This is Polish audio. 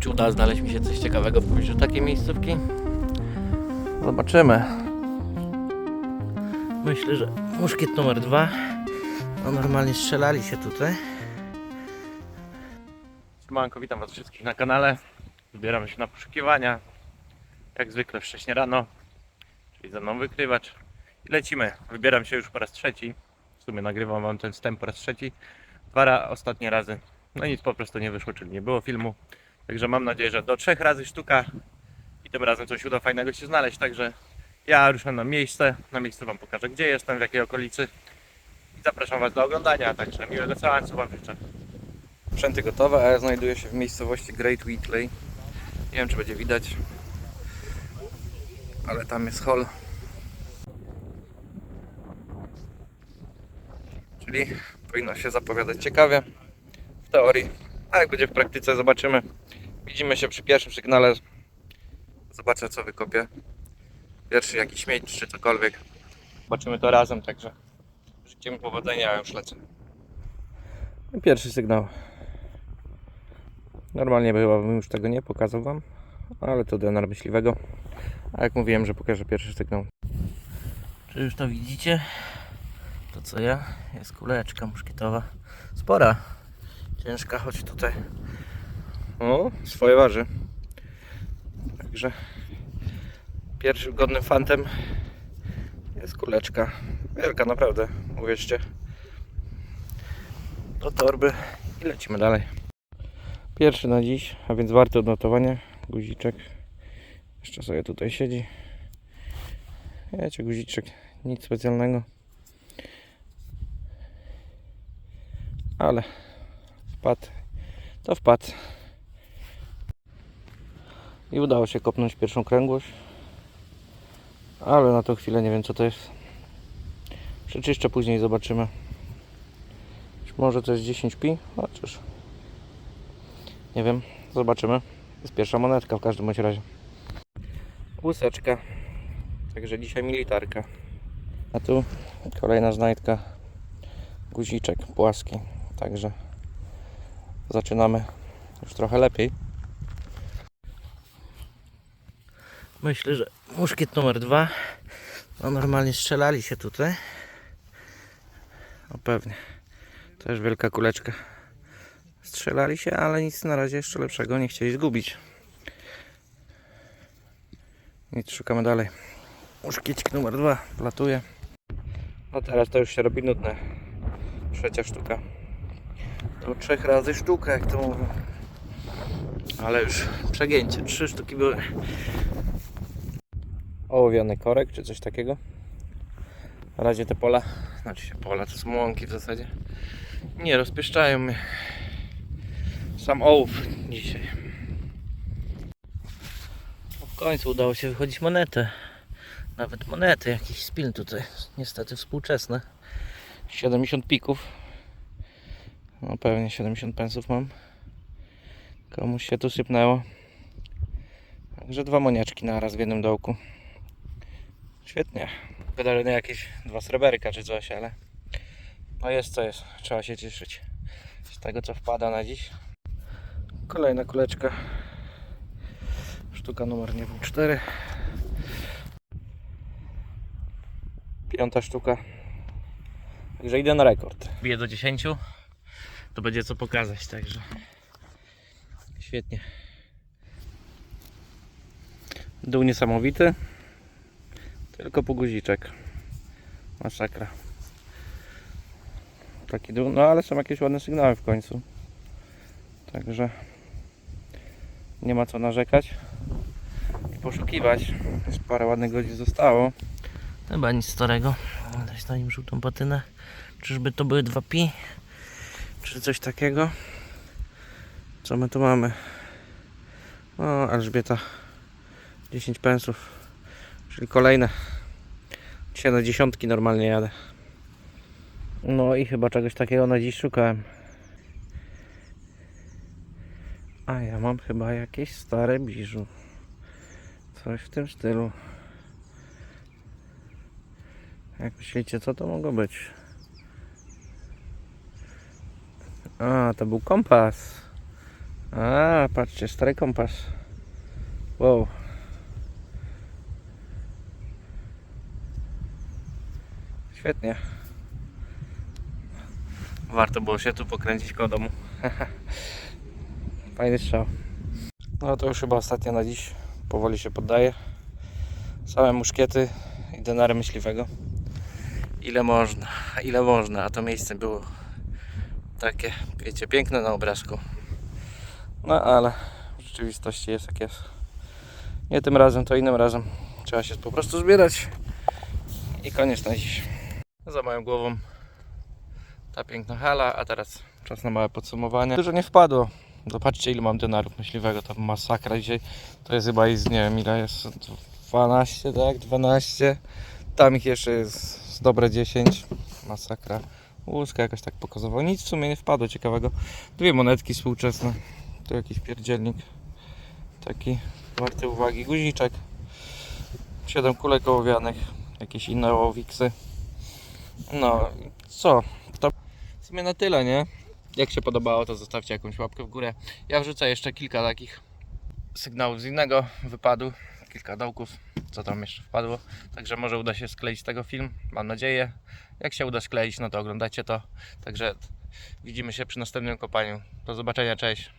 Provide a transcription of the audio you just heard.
Czy uda znaleźć mi się coś ciekawego w pobliżu takiej miejscówki? Zobaczymy. Myślę, że muszkiet numer dwa. No normalnie strzelali się tutaj. Siemanko, witam was wszystkich na kanale. Wybieramy się na poszukiwania. Jak zwykle wcześnie rano. Czyli ze mną wykrywacz. I lecimy. Wybieram się już po raz trzeci. W sumie nagrywam wam ten wstęp po raz trzeci. Dwa ra- ostatnie razy. No nic po prostu nie wyszło, czyli nie było filmu. Także mam nadzieję, że do trzech razy sztuka i tym razem coś uda fajnego się znaleźć. Także ja ruszam na miejsce. Na miejscu Wam pokażę, gdzie jestem, w jakiej okolicy. I zapraszam Was do oglądania. Także miłego seansu Wam życzę. Sprzęty gotowe, a ja znajduję się w miejscowości Great Wheatley. Nie wiem, czy będzie widać, ale tam jest hol. Czyli powinno się zapowiadać ciekawie w teorii, a jak będzie w praktyce zobaczymy. Widzimy się przy pierwszym sygnale. Zobaczę co wykopię. Pierwszy jakiś śmieć czy cokolwiek. Zobaczymy to razem, także życzę mi powodzenia, ja już lecę. Pierwszy sygnał. Normalnie chyba bym już tego nie pokazał Wam, ale to denar myśliwego. A jak mówiłem, że pokażę pierwszy sygnał. Czy już to widzicie? To co ja? Jest kuleczka muszkietowa. Spora. Ciężka, choć tutaj. O, swoje waży. Także pierwszym godnym fantem jest kuleczka. Wielka naprawdę, uwierzcie. Do torby i lecimy dalej. Pierwszy na dziś, a więc warty odnotowania. Guziczek. Jeszcze sobie tutaj siedzi. Wiecie, guziczek, nic specjalnego. Ale wpadł, to wpadł. I udało się kopnąć pierwszą kręgłość. Ale na tą chwilę nie wiem co to jest. Przeczyszczę później zobaczymy. Może to jest 10 pi, chociaż nie wiem, zobaczymy. Jest pierwsza monetka w każdym bądź razie. Łuseczka. Także dzisiaj militarka. A tu kolejna znajdka. Guziczek płaski. Także zaczynamy już trochę lepiej. Myślę, że muszkiet numer dwa. No normalnie strzelali się tutaj. No pewnie. Też wielka kuleczka. Strzelali się, ale nic na razie jeszcze lepszego nie chcieli zgubić. Nic, szukamy dalej. Muszkiecik numer dwa latuje. No teraz to już się robi nudne. Trzecia sztuka. To trzech razy sztuka, jak to mówią. Ale już przegięcie. Trzy sztuki były. Ołowiany korek, czy coś takiego. Na razie te pola, znaczy pola, to są łąki w zasadzie. Nie rozpieszczają mnie. Sam ołów dzisiaj. W końcu udało się wychodzić monetę. Nawet monety, jakiś spin tutaj. Niestety współczesne. 70 pików. No pewnie 70 pensów mam. Komuś się tu sypnęło. Także dwa moniaczki na raz w jednym dołku. Świetnie. Wydalone jakieś dwa sreberka czy coś, ale no jest co jest. Trzeba się cieszyć z tego co wpada na dziś. Kolejna kuleczka. Sztuka numer nie wiem 4. Piąta sztuka. Także idę na rekord. Biję do 10. To będzie co pokazać, także świetnie. Dół niesamowity. Tylko po guziczek. Masakra. Taki dół, no ale są jakieś ładne sygnały w końcu. Także nie ma co narzekać i poszukiwać. Jest parę ładnych godzin zostało. Chyba nic starego. Dać na nim żółtą patynę. Czyżby to były dwa pi? Czy coś takiego? Co my tu mamy? O, Elżbieta 10 pensów. Czyli kolejne. Dzisiaj na dziesiątki normalnie jadę. No i chyba czegoś takiego na dziś szukałem. A ja mam chyba jakieś stare biżu. Coś w tym stylu. Jak myślicie, co to mogło być? A, to był kompas. A, patrzcie, stary kompas. Wow. Świetnie. Warto było się tu pokręcić koło domu. Fajny strzał. No to już chyba ostatnia na dziś. Powoli się poddaję. Same muszkiety i denary myśliwego. Ile można, ile można, a to miejsce było takie, wiecie, piękne na obrazku. No ale w rzeczywistości jest jak jest. Nie tym razem, to innym razem. Trzeba się po prostu zbierać i koniec na dziś. Za moją głową ta piękna hala, a teraz czas na małe podsumowanie. Dużo nie wpadło. Zobaczcie ile mam denarów myśliwego, to masakra dzisiaj. To jest chyba z nie wiem ile jest, 12 tak, 12. Tam ich jeszcze jest dobre 10. Masakra. Łuska jakoś tak pokazywał. Nic w sumie nie wpadło ciekawego. Dwie monetki współczesne. Tu jakiś pierdzielnik. Taki warty uwagi. Guziczek. 7 kulek ołowianych. Jakieś inne ołowiksy. No, co? To w sumie na tyle, nie? Jak się podobało, to zostawcie jakąś łapkę w górę. Ja wrzucę jeszcze kilka takich sygnałów z innego wypadu. Kilka dołków, co tam jeszcze wpadło. Także może uda się skleić tego film. Mam nadzieję. Jak się uda skleić, no to oglądacie to. Także widzimy się przy następnym kopaniu. Do zobaczenia, cześć.